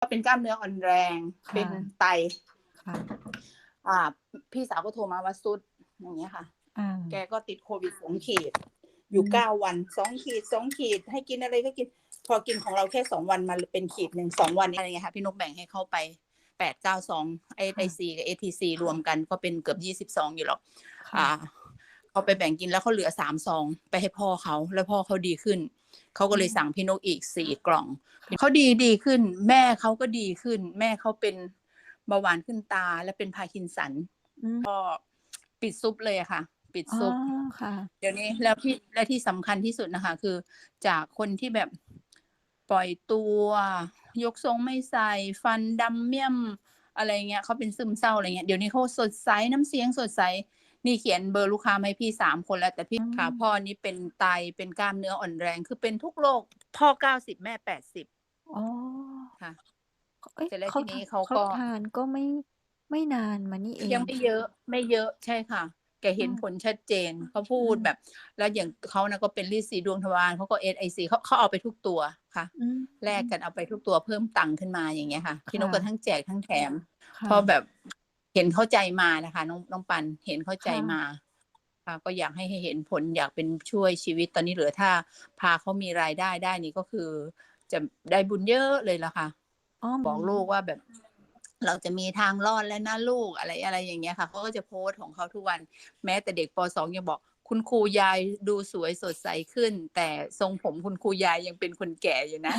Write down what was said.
ก็เป็นกล้ามเนื้ออ่อนแรง ค่ะ เป็นไต ค่ะ อ่า พี่สาวก็โทรมาว่าสุดอย่างเงี้ยค่ะ อ่า แกก็ติดโควิดสองขีด อยู่อืม เก้าวันสองขีดสองขีด ให้กินอะไรก็กิน พอกินของเราแค่สองวันมาเป็นขีดหนึ่งสองวันอะไรเงี้ยค่ะพี่นกแบ่งให้เข้าไปแปดเก้าสองไอไอซีกับเอทีซีรวมกันก็เป็นเกือบยี่สิบสองอยู่หรอกอ่าค่ะ เขาไปแบ่งกินแล้วเขาเหลือสามซองไปให้พ่อเขาแล้วพ่อเขาดีขึ้นเขาก็เลยอืมสั่งพี่นกอีกสี่กล่องเขาดีดีขึ้น แม่เขาก็ดีขึ้น แม่เขาเป็นเบาหวานขึ้นตาและเป็นพาร์กินสันอืมก็ปิดซุปเลยอะค่ะ ปิดอ๋อซุปค่ะ เดี๋ยวนี้แล้วที่และที่สำคัญที่สุดนะคะ คือ จากคนที่แบบปล่อยตัว ยกทรงไม่ใส่ฟันดำเมี่ยมอะไรเงี้ยเขาเป็นซึมเศร้าอะไรเงี้ยเดี๋ยวนี้เขาสดใสน้ำเสียงสดใส นี่เขียนเบอร์ลูกค้ามาให้พี่สามคนแล้ว แต่พี่อืมค่ะพ่อนี่เป็นไตเป็นกล้ามเนื้ออ่อนแรงคือเป็นทุกโรคพ่อเก้าสิบแม่แปดสิบอ๋อค่ะเอ้ยเสร็จแล้วเขาทีนี้ทเขาก็ทานก็ไม่ไม่นานมานี่เองยังไม่เยอะไม่เยอะใช่ค่ะแกเห็นอืมผลชัดเจนเขาพูดอืมแบบ แล้วอย่างเขานะก็เป็นลิสีดวงทวารเขาก็เอสไอซีเขาเขาเอาไปทุกตัวค่ะอืมแลกกันเอาไปทุกตัวเพิ่มตังค์ขึ้นมาอย่างเงี้ยค่ะพี่นกค่ะก็ทั้งแจกทั้งแถมค่ะพอแบบ เห็นเข้าใจมานะคะ น้องน้องปันเห็นเข้าใจค่ะมาค่ะก็อยากให้ให้เห็นผลอยากเป็นช่วยชีวิตตอนนี้เหลือถ้า พาเขามีรายได้ได้นี่ก็คือ จะได้บุญเยอะเลยละค่ะอ๋อบอกลูกว่าแบบ เราจะมีทางรอดแล้วนะลูกอะไรอะไรอย่างเงี้ยค่ะเขาก็จะโพสต์ของเขาทุกวัน แม้แต่เด็กปสองยังบอกคุณครูยายดูสวยสดใสขึ้น แต่ทรงผมคุณครูยายยังเป็นคนแก่อยู่นะ